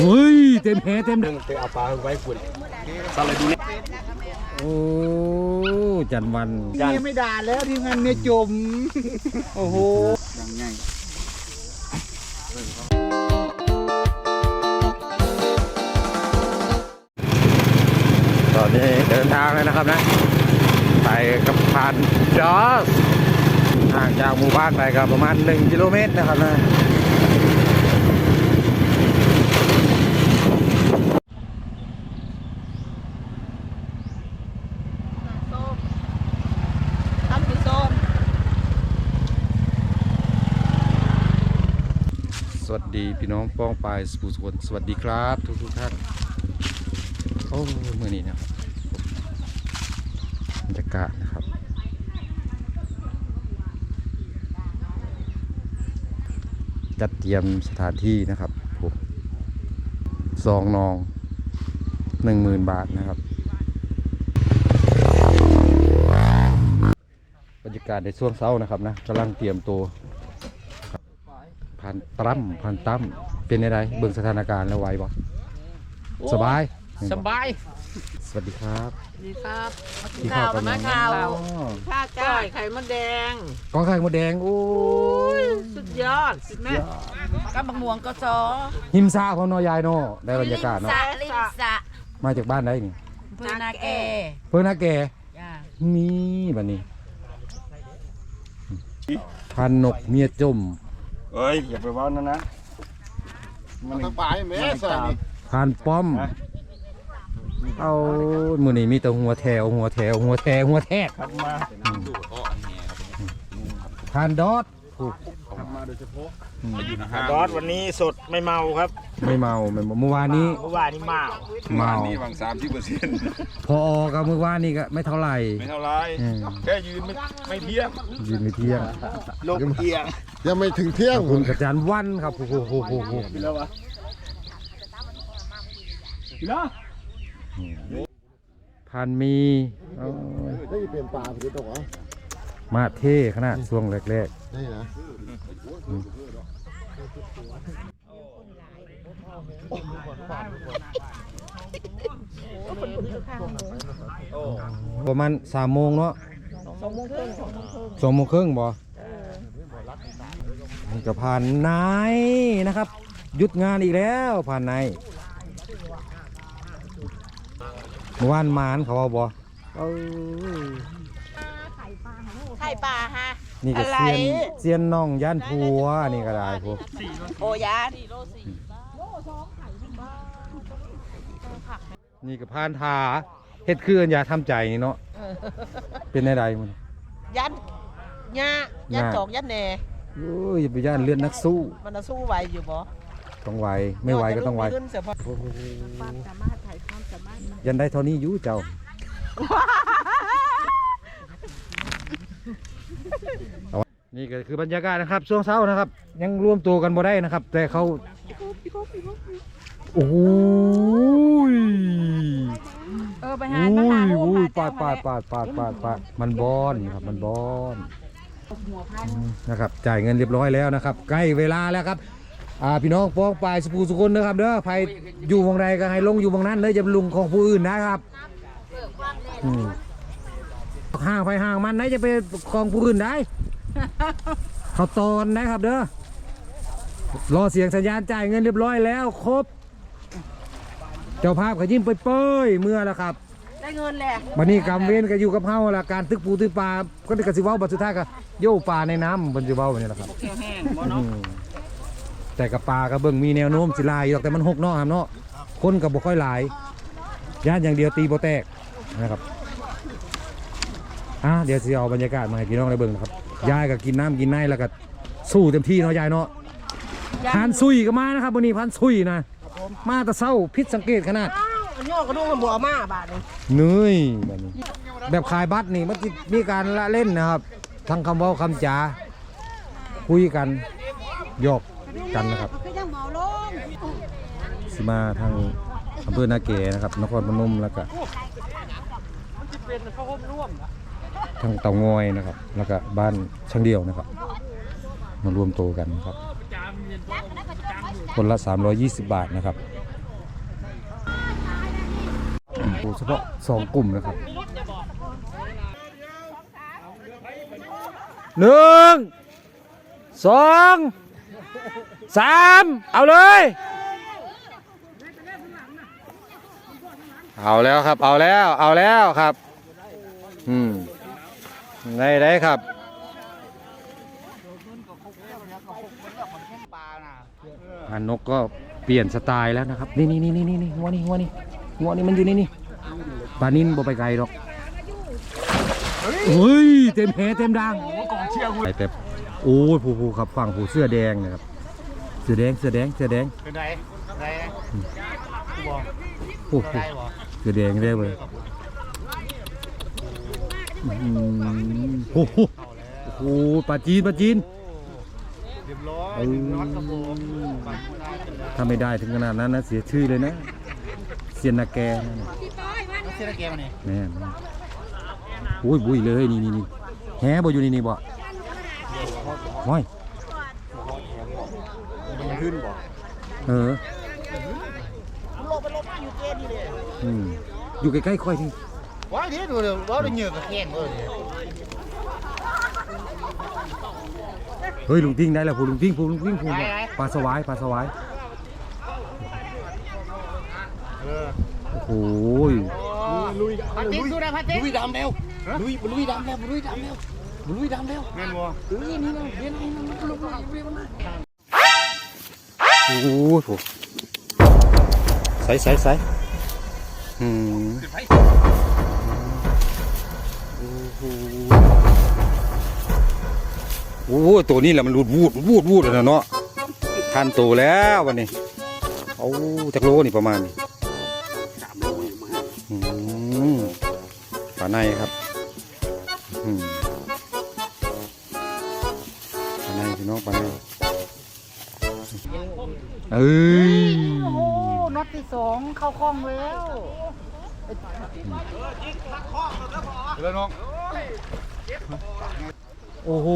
เฮ้ยเต็มแหเต็มหนึ่งไปเอาปลาไว้ฝุ่นสไลด์ดูนี่โอ้จันวันยันนี่ไม่ด่าแล้วทีมงานเมียจม โอ้โหยังไงตอนนี้เดินทางเลยนะครับนะ ไปกับผ่านจอสห่างจากหมู่บ้านไปก็ประมาณ 1 กิโลเมตรนะครับนะ ทำสีส้ม สวัส ดีพี่น้องป้องปายสปูสวนสวัสดีครับ ทุกทุกท่านโอ้เมื่อนี้นะครับบรรยากาศนะครับจัดเตรียมสถานที่นะครับโอ้ซองนองหนึ่งหมื่นบาทนะครับ บรรยากาศในช่วงเช้านะครับนะกำลังเตรียมตัว นตั้มพันตั้มเป็นอะไรเบิ่งสถานการณ์แล้วไหวบ่สบายสบาย สวัสดีครับดีครับที่ข้าวกันมายังข้าวอ๋อข้าวจ้อยไข่มดแดงกองไข่มดแดงโอ้ยสุดยอดสุดแม่กับบักม่วงก็ซอหิมซาของนอยายเนาะได้บรรยากาศเนาะสะลิมสะมาจากบ้านได้นี่เพื่อนาแกเพื่อนนาแกจ้านี่บัดนี้พันนกเมียจม เอ้ยอย่าไปว่านั่นนะมันทั้งปลายแม่ใส่นี่พันป้อม เอามือนี้มีแต่หัวแถวหัวแถวหัวแถวหัวแทกขับมาพันดอทถูก ดอสวันนี้สดไม่เมาครับไม่เมาไม่เมาเมื่อวานนี้ เมื่อวานนี้เมาเมานี่บางสามสิบเปอร์เซ็นต์พออกับเมื่อวานนี้ก็ไม่เท่าไหร่ไม่เท่าไรอืมแค่ยืนไม่ไม่เที่ยงยืนไม่เที่ยงลมเอียงยังไม่ถึงเที่ยงขอบคุณกระจานวันครับโอ้โหโอ้โหโอ้โหแล้ววะแล้วพันมีโอ้ย ได้เป็นปลาผิดตกเหรอ มาเท่ขนาดช่วงแรกได้นะๆประมาณสามโมงเนาะสองโมงครึ่งสองโมงครึ่งบ่นี่ก็ผ่านนายนะครับ หยุดงานอีกแล้วผ่านนายเมื่อวานหมานเขาเอาบ่เอ้ยไข่ ปลาฮะ นี่ก็อะไร เซียนเซียนน้องย่านผัวนี่ก็ได้พวกโอยาน นี่ก็พานทาเฮ็ดคืออันอย่าทำใจนี่เนาะเป็นได้ใดมัน ยันยายันย่าจอกยันแหน่โอ้ยอย่าไปย่านเลือดนักสู้มันจะสู้ไหวอยู่บ่ต้องไหวไม่ไหวก็ต้องไหว ขึ้นเสียพอยันได้เท่านี้อยู่เจ้าเอาวะ นี่ก็คือบรรยากาศนะครับช่วงเช้านะครับ ยังรวมตัวกันบ่ได้นะครับ แต่เขาโอ้ยเออไปโอ้หามาหายโฮโอ้มยหาปาดปาดปาดปาดปาดปาดมันบอนครับมันบอนอืมนะครับจ่ายเงินเรียบร้อยแล้วนะครับ ใกล้เวลาแล้วครับอ่าพี่น้องป้องปลายสปูสุคนนะครับเด้อใครอยู่วงใดก็ให้ลงอยู่วงนั้นเด้อจะลุงของผู้อื่นนะครับอืม ห่างไปห่างมันไหนจะไปของผู้อื่นได้ เขาตอนนะครับเด้อรอเสียงสัญญาณจ่ายเงินเรียบร้อยแล้วครบ เจ้าภาพก็ยิ้มไปเป้ยๆเมื่อแล้วครับได้เงินแหละวันนี้กำเวนก็อยู่กับเฮาละการตึกปูตึกปลาก็ได้กระสิเว้าบัดสุดท้ายก็โย่ปลาในน้ำบนสิเว้าแบบนี้แหละครับแก้วแห้งบ่อืเนาะมแต่กับปลาก็เบิ่งมีแนวโน้มสิหลายอยู่หรอกแต่มันหกเนาะครับเนาะคนก็บ่ค่อยหลายย่านอย่างเดียวตีบ่แตกนะครับ อะเดี๋ยวสิเอาบรรยากาศมาให้พี่น้องได้เบิ่งนะครับยายก็กินน้ำกินไนแล้วก็สู้เต็มที่เนาะยายเนาะพันซุยก็มานะครับวันนี้พันซุยนะมาแต่เศร้าพิษสังเกตขนาดอันนี้ก็ดูมันบัวมาบาทนึงเหนื่อยแบบนี้แบบขายบัตรนี่มันสิมีการละเล่นนะครับทั้งคำเว้าคำจาคุยกันหยอกกันนะครับสิมาทางอำเภอนาเกนะครับนครพนมแล้วก็ทา ทั้งเตางอยนะครับ แล้วก็บ้านช่างเดียวนะครับ มารวมตัวกันนะครับ คนละ 320 บาทนะครับโอ้เฉพาะสองกลุ่มนะครับหนึ่งสองสามเอาเลย เอาแล้วครับ เอาแล้ว เอาแล้วครับ อืม ได้ได้ครับอันนกก็เปลี่ยนสไตล์แล้วนะครับนี่นี่นี่นี่นี่นี่หัวนี่หัวนี่หัวนี่มันอยู่นี่นี่ปลานินบ่ไปไกลหรอกเฮ้ยเต็มแหเต็มดังไปแต่โอ้ยผู้ผู้ครับฝั่งผู้เสื้อแดงนะครับ เสื้อแดงเสื้อแดงเสื้อแดงเป็นไรไรโอ้โหเสื้อแดงได้เลยอื้อหือ โอ้โหโอ้โหปลาจีนปลาจีนเรียบร้อยเออน็อตครับผมถ้าไม่ได้ถึงขนาดนั้นนะเสียชื่อเลยนะเซียนนาแกนั่นน่ะเสียแกมาเนี่ยแม่นโอ้ยบุยเลยนี่นี่นี่แฮบ่อยู่นี่นี่บ่ห้อยมันขึ้นบ่เอออืมอยู่ใกล้ๆคอยที่ว้ายนี่ดูเดี๋ยวว่าเราเหงื่อ กับแข้งเลยเฮ้ยลุงทิ้งได้แล้วพูลุงทิ้งพูลุงทิ้งพูปลาสวายปลาสวายเออโอ้โหลุยพัดติ๊กดูนะพัดติ๊กลุยดำเร็วลุยลุยดำเร็วลุยดำเร็วลุยดำเร็วแม่นบ่เออนี่นะเรียนนี่นะลุกมาเรียนมาโอ้โหโถใส่ใส่ใส่อืม โอ้โหตัวนี้แหละมันรูดวูดวูดวูดเลยนะเนาะทันตัวแล้ววันนี้เอาจักโลนี่ประมาณนี้อืมปลาในครับอืมปลาในพี่น้องปลาในเอ้ยโอ้น็อตที่สองเข้าคล่องแล้ว เดี๋ยวน้องโอ้โห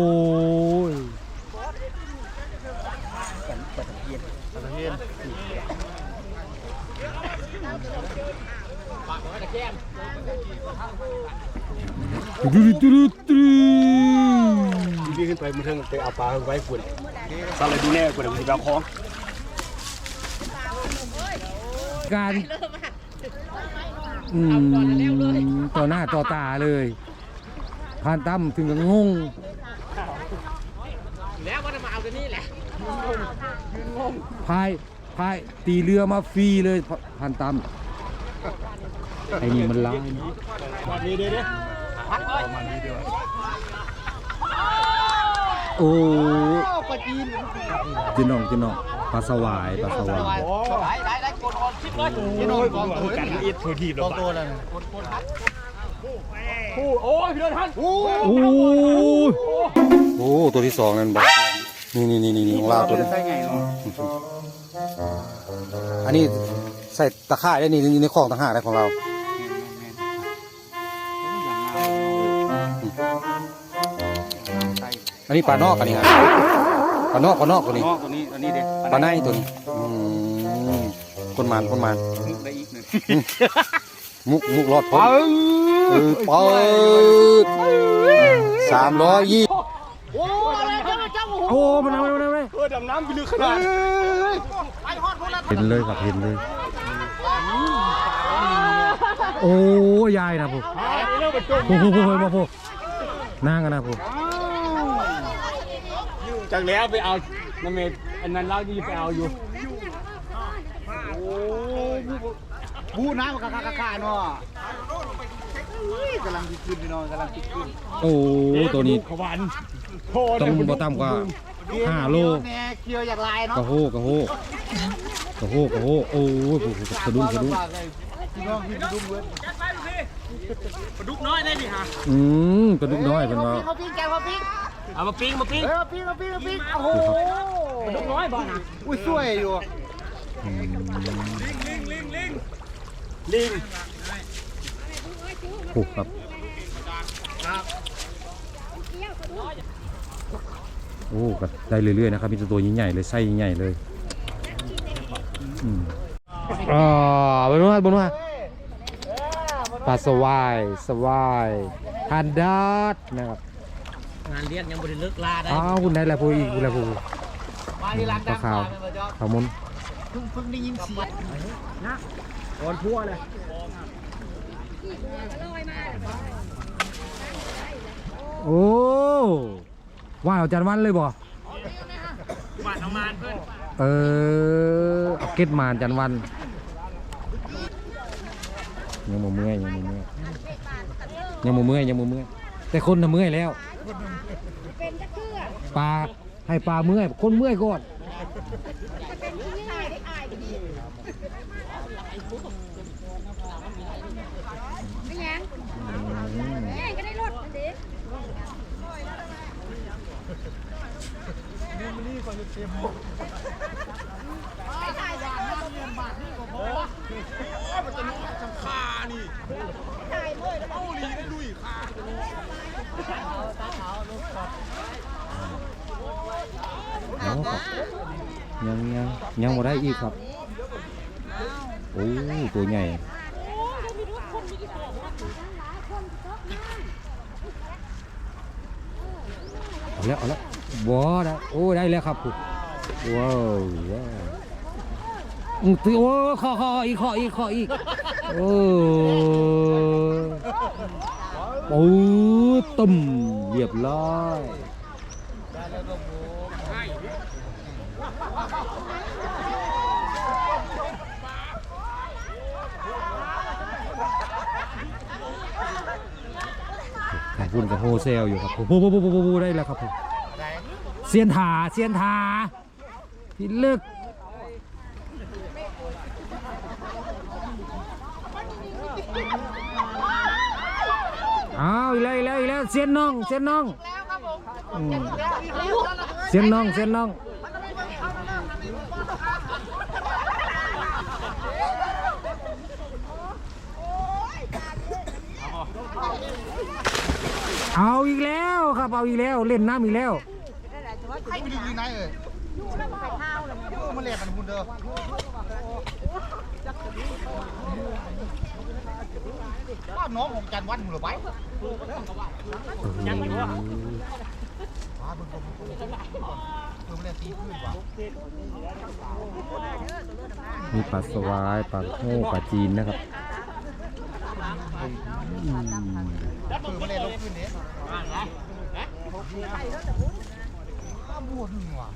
ดูดูดูดูดีขึ้นไปมันเทิงไปเอาปลาไว้ฝุ่นซาเลยดูแน่ฝุ่นมันจะเอาของการ อืมต่อหน้าต่อตาเลยผ่านตั้มถึงกับงงแล้วว่าจะมาเอาตัวนี้แหละพายพายตีเรือมาฟรีเลยผ่านตั้มไอ้นี่มันร้ายวันนี้เด้เด้โอ้ปลาจีนจีน้องจีน้องปลาสวายปลาสวายได้ได้ได้ กดออนคลิปเลยพี่น้องกองตัวกันอีทโททีกองตัวเลยโอ้ยพี่โดนทันโอ้ยโอ้ตัวที่สองนั่นบอกนี่นี่นี่นี่ของเราตัวนี้ใช่ไงเนาะอันนี้ใส่ตะข่ายได้นี่นี่ในของตะข่ายได้ของเราอันนี้ปลานอกอันนี้ครับปลานอกปลานอกตัวนี้อ๋อตัวนี้ตัวนี้เด้ปลาในตัวนี้ คนมันคนมันมุกได้อีกหนึ่งมุกมุกรอดพ้นเออเปิดสามร้อยยี่โอ้อะไรเจ้าเจ้าโอ้โหโอ้มันเอามันเอามันเออดำน้ำไปลึกขนาดไปฮอดพวกเราเห็นเลยครับเห็นเลยโอ้ยายนะพูโอ้โหมาพูนั่งกันนะพูจากแล้วไปเอาน้ำเมย์อันนั้นเล่าที่ไปเอาอยู่ บูน้ำกะกะกะกะเนาะกำลังคิดขึ้นพี่น้องกำลังคิดขึ้นโอ้ตัวนี้ขวันโทต้องบ่ต่ำกว่าห้าโลแน่เคียวอยากลายเนาะกระโหกระโหกระโหกระโหโอ้ยผู้ผู้สะดุ้งสะดุ้งพี่น้องพี่ดุ้งเว้ยอืมกระดุกน้อยเป็นว่าเขาปิ้งแกงเขาปิ้งเอามาปิ้งมาปิ้งเออปิ้งเขาปิ้งเขาปิ้งโอ้โหดุ้งน้อยบ่นะอุ้ยสวยอยู่อืม ลิงผูกครับโอ้ก็ได้เรื่อยๆนะครับมีแต่ตัวใหญ่ๆเลยไส้ใหญ่ๆเลยอืมอ่าบนว่าบนว่าปลาสวายสวายฮันดัดนะครับงานเลี้ยงยังบริเลิกลาได้อ้าวคุณได้แล้วพูอีกคุณแล้วพูมาที่ร้านปลาดำขาวมาเป็นบ่จ๊อบขาวมุนเพิ่งเพิ่งได้ยินเสียงก่อ นพัวเลยโอ้ว่านเอาจานวันเลยบ่บ้านน้องมานเพื่อนเออเอาเก็ตมานจันวันยังบ่เมื่อยยังบ่เมื่อยยังบ่เมื่อยยังบ่เมื่อยแต่คนน่ะเมื่อยแล้วปลาให้ปลาเมื่อยคนเมื่อยก่อน ก็ยุดเต็มหมดได้ได้ได้เงินบาทนี่ก็พอโอ้ยมันจะน้อยจังคานี่ได้เลยแล้วเอาลีได้ลุยคาตเอาตาขาวลูกขอบเอาครับยังยังยังมาได้อีกครับโอ้ตัวใหญ่เอาแล้วเอาแล้ว บ่ได้โอ้ได้แล้วครับคุณว้าวว้าวอือโอ้ขอขออีกขออีกขออีกโอ้โอ้ตุ่มเรียบร้อยขอบคุณกับโฮเซลอยู่ครับผมโอ้โหโอ้โหโอ้โหได้แล้วครับผม เซียนถาเซียนถาพี่เลิกเอาอีกแล้วอีกแล้วอีกแล้วเซียนน้องเซียนน้องเซียนน้องเซียนน้องเอาอีกแล้วครับเอาอีกแล้วเล่นน้ำอีกแล้ว นายเอ้ยเออมันแหลกกันคุณเด้อว่าน้องของจันวันหรือไปยังไม่รู้อะว้าบึ้งบึ้งบึ้งเพิ่มีะมีปลาสวายปลาโง่ปลาจีนนะครับเพิ่มแรงลงขึ้นเนี่ย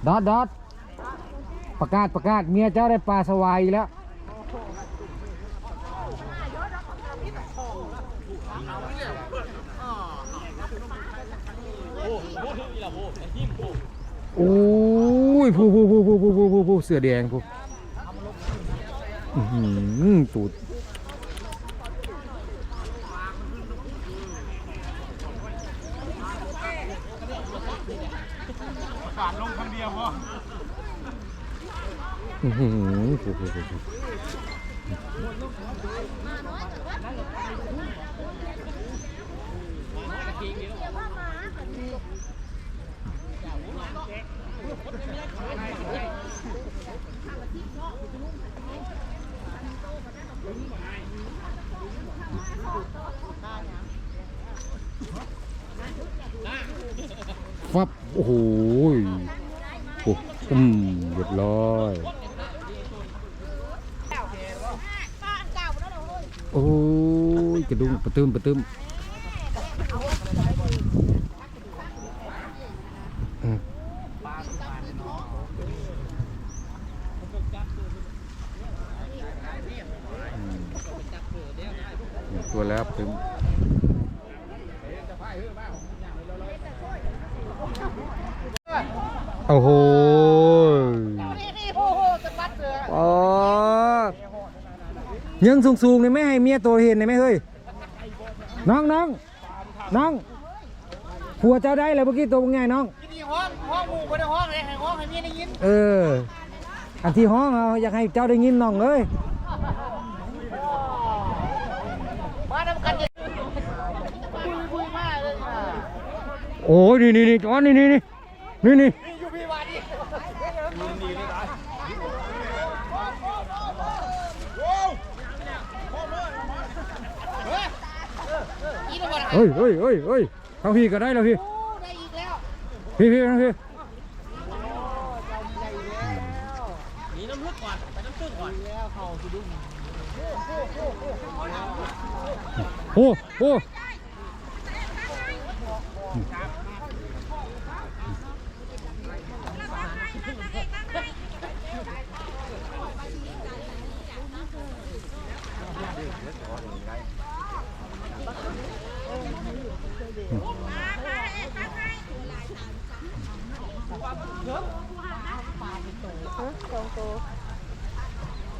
ดอดดอดประกาศประกาศเมียเจ้าได้ปลาสวายแล้วโอ้ยผู้ผู้ผู้ผู้ผู้ผู้ผู้เสือแดงผู้ตูด ฟับ โอ้โหโอ้อืมเรียบร้อย โอ้ยกระ ดุมประตึมประตึมตัวแล้วประตึมโอ้โหอ๋อยังสูงๆเลยไม่ให้เมียตัวเห็นเลยไหมเฮ้ย น้องน้องน้องผัวเจ้าได้เลยเมื่อกี้ตัวเป็นไงน้องที่นี่ห้องห้องหมู่บ่ได้ห้องเลยให้ห้องให้เมียได้ยิน เออ อันที่ห้องเอาอยากให้เจ้าได้ยินน้องเอ้ยมาทำกันคุยคุยมาเลยนะโอ้ยนี่นี่นี่อ๋อนี่นี่นี่นี่นี่ เฮ้ยเฮ้ยเฮ้ยเฮ้ยเอาพี่ก็ได้แล้วพี่พี่พี่พี่พี่ะดุ้โอ้โอ้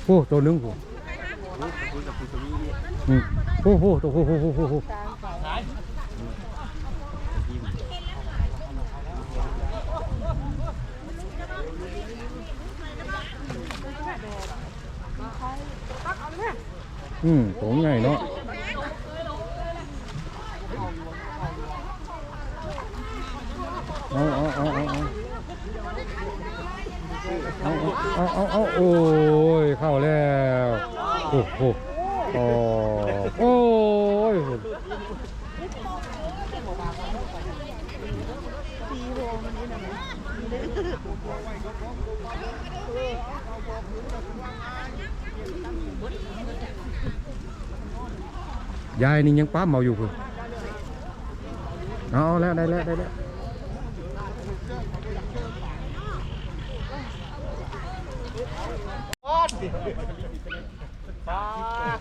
โอ้ตัวนึงผู้ผู้ผู้ตัวผู้ผู้ผู้ผู้ผู้อืมผมไงเนาะ ยายนี่ยังปั๊มเมาอยู่คือเอาแล้วได้แล้วได้แล้วปลา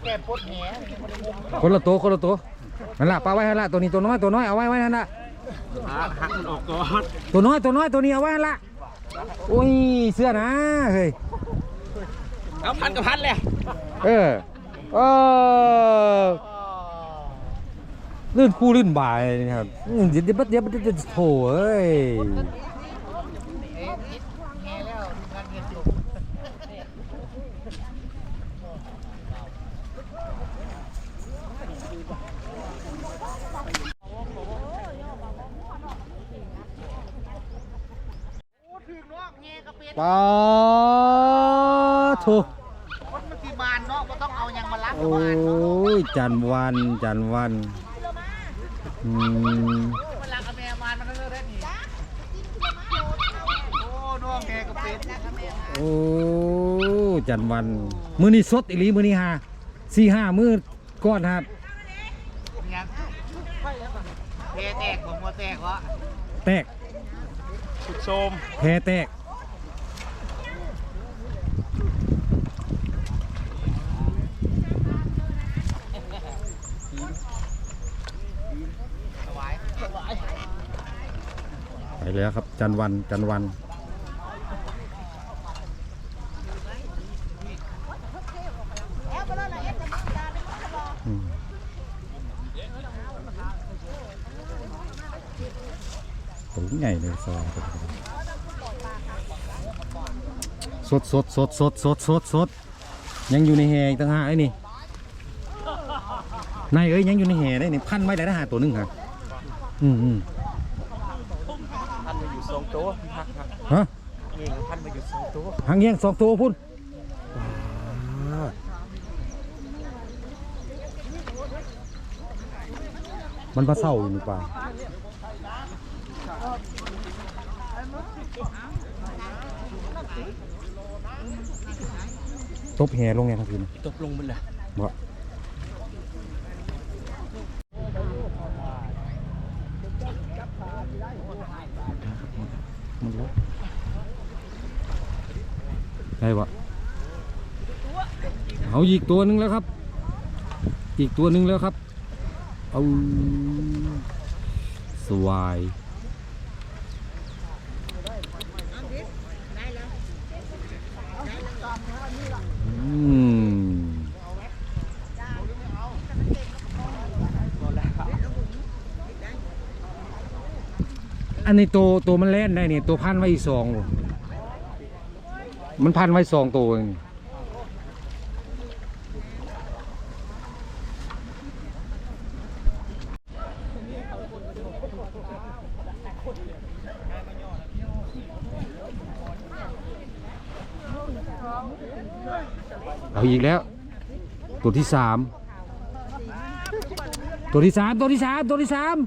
แก้ปวดแหนคนละตัวคนละตัวนั่นละปลาไว้ให้ละตัวนี้ตัวน้อยตัวน้อยเอาไว้ไว้นั่นละ หักมันออกก่อนตัวน้อยตัวน้อยตัวนี้เอาไว้ให้ละโอ้ยเสื้อนะเฮ้ยเอาพันกับพันเลยเออเออลื่นคู่ลื่นบ่ายนี่ครับอืมเดี๋ยวเดี๋ยวเดี๋ยวเดี๋ยวเดี๋ย วโถ่เอ้ยปลาโถคนมันสิบานเนาะก็ต้องเอาหยังมาล้างโอ้ยจันวันจันวันอืมมันล้างกับแม่มานมันก็เลิกได้นี่โอ้น้องแกก็เป็นโอ้จันวัน มือนี้สดอีหลีมือนี้ฮะสี่ห้ามือก้อนครับ ยังแพแตกบ่หัวแตกวะแตกสุดโสมแพ้แตก สวายสวาย ไป แล้วครับ จันวันจันวันอืมตัวใหญ่เลยสวายสดสดสดสดสดสดสดยังอยู่ในแหอีกต่างหากไอ้นี่นายเอ้ยยังอยู่ในแหได้นี่พันไว้ได้ทหารตัวหนึงฮะอืมอืม พันมาอยู่สอง ตัวหักหักฮะเองพันมาอยู่สองตัวหางแยงสองตัวพุ่นมันมาเศร้าอยู่นี่ป่าตบแห่ลงไงครับพี่นะตกลงมันเลยบ่ มันแล้วได้ปะเอาอีกตัวหนึ่งแล้วครับ อีกตัวหนึ่งแล้วครับ เอาสวายอืม อันนี้ตัวตัวมันแล่นได้เนี่ยตัวพันไว้อีกสองมันพันไว้สองตัวเองเอาอีกแล้ว ตัวที่สามตัวที่สามตัวที่สามตัวที่สาม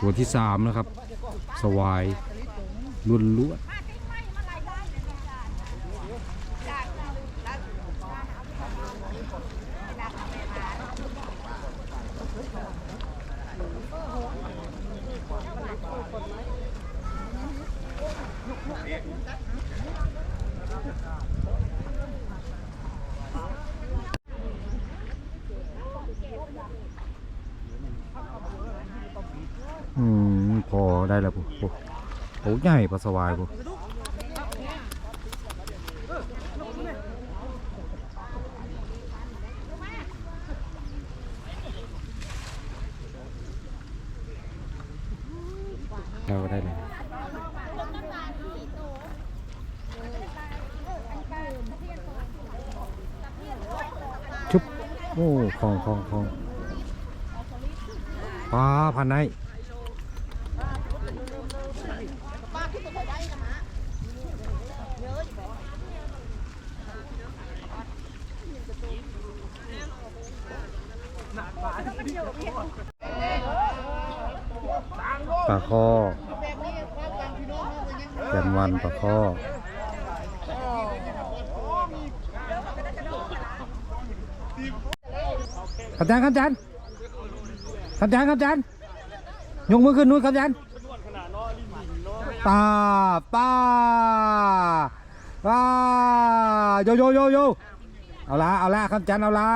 ตัวที่สามนะครับ สวายล้วนล้วนอืมพ อได้แล้วปุ๊บปุ๊บโอ้ใหญ่ปลาสวายปุ๊บเราก็ได้เลยชุบโอ้คลองคลองคลองปลาพันใน ปลาข้อแกนวันปลาข้อ คำจานคำจานคำจานคำจานยกมือขึ้นนู้นคำจานป้าป้าป้าโยโยโยโยเอาละเอาละคำจานเอาละ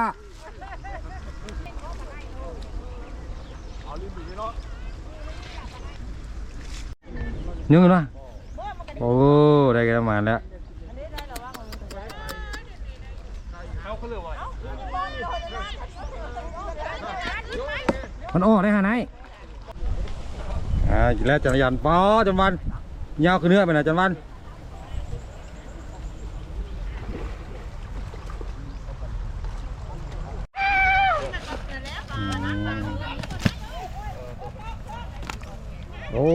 ยกขึ้นมาโอ้ ได้กันประมาณแล้ว มันออกได้หาไหนอ่าอยู่แล้วจักรยานปอจันวันยาวขึ้นเนื้อไปหน่อยจันวันอืมโอ้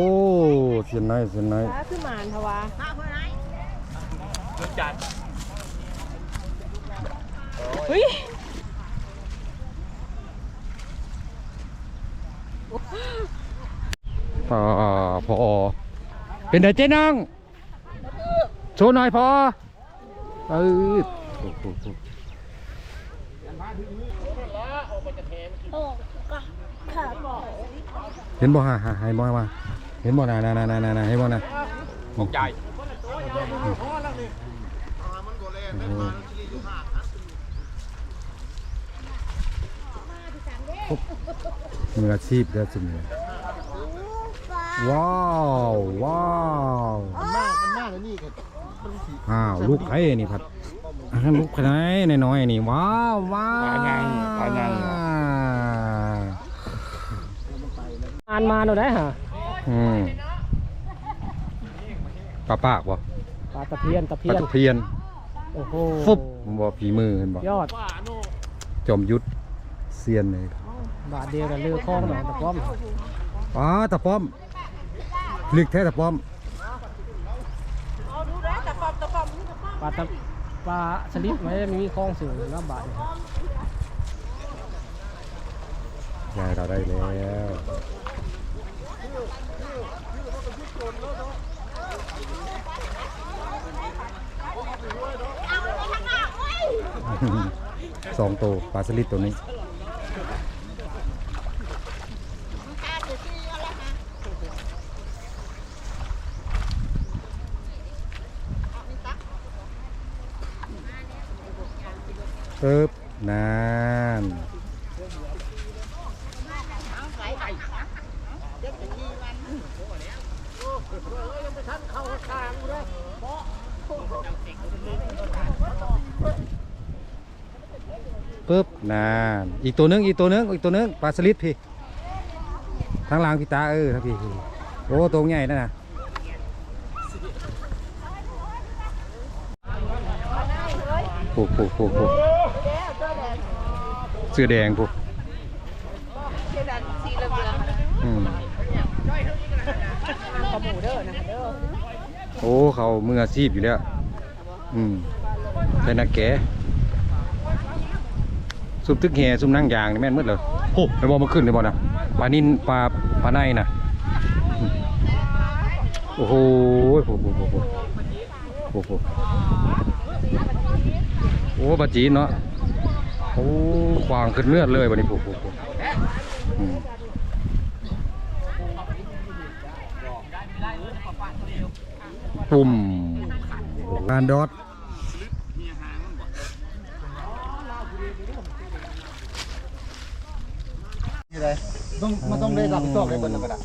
เสียนไหนเสียนไหนคือหมานทวา อ่าพอเป็นไงเจ๊นังโชว์หน่อยพอเออเห็นบ่ฮะฮะเห็นบ่มาเห็นบ่นะนะนะนะนะเห็นบ่นะของใหญ่มืออาชีพเด้อจุ่มเลย ว้าวว้าวมันมากมันมากเลยนี่ก็มันสีอ้าวลูกไข่นี่พัดอ่าลูกไข่น้อยๆนี่ว้าวว้าวปลาไงปลาไงอ่านมาเราได้ฮะอืมปลาปากบ่ปลาตะเพียนตะปเพีลายนตะเพียนโอ้โหฟุบบ่ฝีมือเห็นบ่ยอดจอมยุทธเซียนเลยบาทเดียวแต่เลือคล้องหน่อยตะป้อมปลาตะป้อม ลึกแท้ตะป้อมปลาตะปลาสลิดไม่ได้มีคล้องสูงนะบาทเนี่ยยายเราได้แล้วสองตัวปลาสลิดตัวนี้ ปึ๊บนานปึ๊บนานอีกตัวนึงอีกตัวนึงอีกตัวนึงปลาสลิดพี่ทางลางพี่ตาเออทางพี่พี่โอ้ตรงใหญ่นั่นนะโอ้โหโอ้โห เสื้อแดงปุ๊อืมโอ้เขามืออาชีพอยู่แล้ว อืมเป็นนักแกซุปตึกแห่ซุปนั่งยางนี่แม่นมืดเลยโอ้ไปบอมาขึ้นเลยบอนะปลานิ่นปลาปลาในนะอืมโอ้โหโอ้โหโอ้โหโอ้โหโอ้ปลาจีนเนาะ โอ้ควางขึ้นเลือดเลยวันนี้โอ้โหอืมปุ่มการดอทนี่เลยต้องมันต้องได้รับผิดชอบได้เบิ่งแล้วก็ได้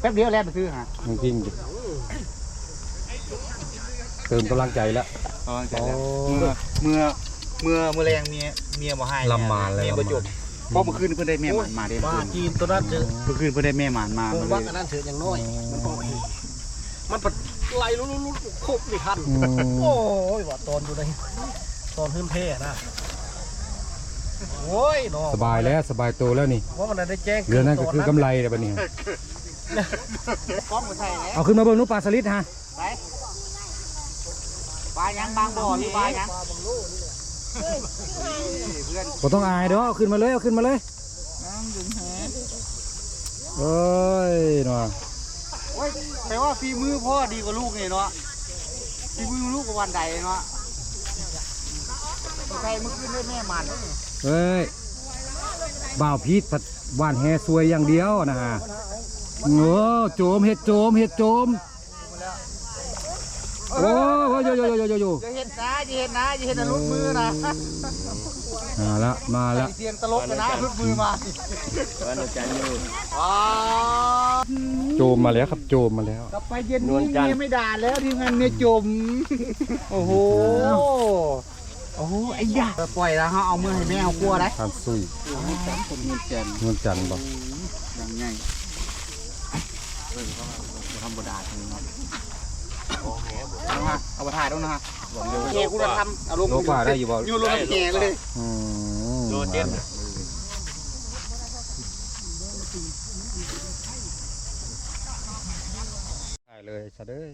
แป๊บเดียวแล้วไปซื้อหาจริงๆดิเติมกำลังใจแล้วเอาใจแล้วเมื่อเมื่อ เมื่อเมื่อแรงเมียเมียบ่ให้ลำมานเลยเมียบ่จบเพราะเมื่อคืนเพิ่นได้แม่หมานมาเด้ว่าจีนตัวนั้นเจอเมื่อคืนเพิ่นได้แม่หมานมาผมมันว่าเลยอันนั้นเถือะอย่างน้อย มันก็มันปัดไหลลุลุลุครบไม่ทันอืมโอ้ยว่าตอนอยู่ในตอนขึ้นเท่นะโอ้ยน้องสบายแล้วสบายตัวแล้วนี่ว่ามันได้แจ้งเรือนั่นก็คือกำไรเลยบัดนี้กล้องบ่ใช่แล้วเอาขึ้นมาเบิ่งนุปลาสลิดฮะไปปลายังบางบ่อหรือปลายัง เพื่อนบ่ต้องอายเด้อเอาขึ้นมาเลยเอาขึ้นมาเลยเอ้ยหน่อยโอ้ยแปลว่าฝีมือพ่อดีกว่าลูกนี่เนาะฝีมือลูกกว่าวันใดเนาะใครเมื่อคืนได้แม่หมันเฮ้ยบ่าวพีทผัดหวานแฮสวยอย่างเดียวนะฮะโอ้โจมเห็ดโจมเห็ดโจม โอ้ยโยโยโยโยโยโยอย่าเห็นนะอย่าเห็นนะอย่าเห็นนะลุดมือนะมาละมาละเสียงตลกนะลุดมือมาวันจันทร์อยู่โจมมาแล้วครับโจมมาแล้วกลับไปเย็นนี้เมียไม่ด่าแล้วทีมงานเมียจมโอ้โหโอ้ไอ้ยาปล่อยแล้วเขาเอามือให้แม่เอากลัวได้ทานซุยผมเงินเจนเงินจันทร์บ่ยังไงธรรมดาทีนี้เนาะเอาฮะ เอาไปถ่ายด้วยนะฮะแง่กูจะทำเอาลงโลกว่าได้อยู่บ่อยู่ลงแง่เลยอืมโดนเจ็ดได้เลยซะเด้อ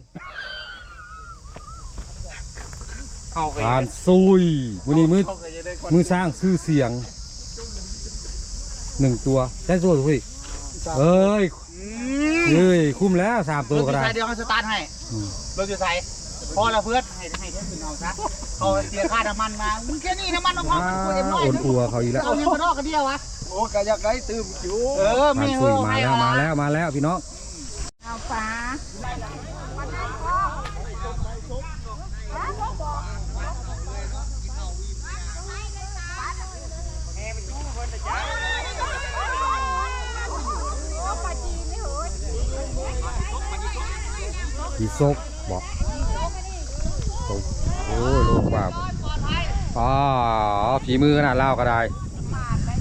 เข้าไปทานซุยวันนี้มือมือสร้างชื่อเสียงหนึ่งตัวได้ตัวสุยเอ้ย เอ้ยคุ้มแล้วสามตัวก็ได้เดี๋ยวเขาสตาร์ทให้อืมรถอยู่ใส่พอละเพื่อนให้ให้เพื่อนเอาซะเอาเสียค่าน้ำมันมามึงแค่นี้น้ำมันเอาพออ่ากูเอ็มร้อยโอนอัวเขาอีกแล้วเอาเงินมานอกกันเดียววะโอ้ก็อยากได้ตื่มอยู่เออทานมีซุยเออมาให้แล้วเอามามาแล้วมาแล้วพี่น้องเอาฟ้า พี่ซกบอกซกโอ้ยโลกว่าอ๋อฝีมือขนาดเล่าก็ได้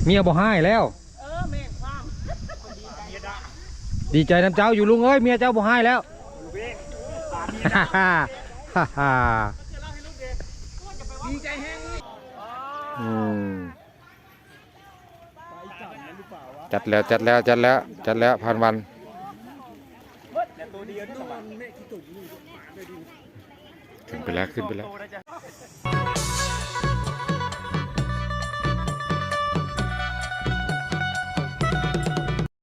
เมียบ่ให้แล้ว ดีใจน้ำเจ้าอยู่ลุงเอ้ยเมียเจ้าบ่ให้แล้วฮ่าฮ่าฮ่าฮ่าอืมจัดแล้วจัดแล้วจัดแล้วจัดแล้วพันวัน ขึ้นไปแล้วขึ้นไปแล้ว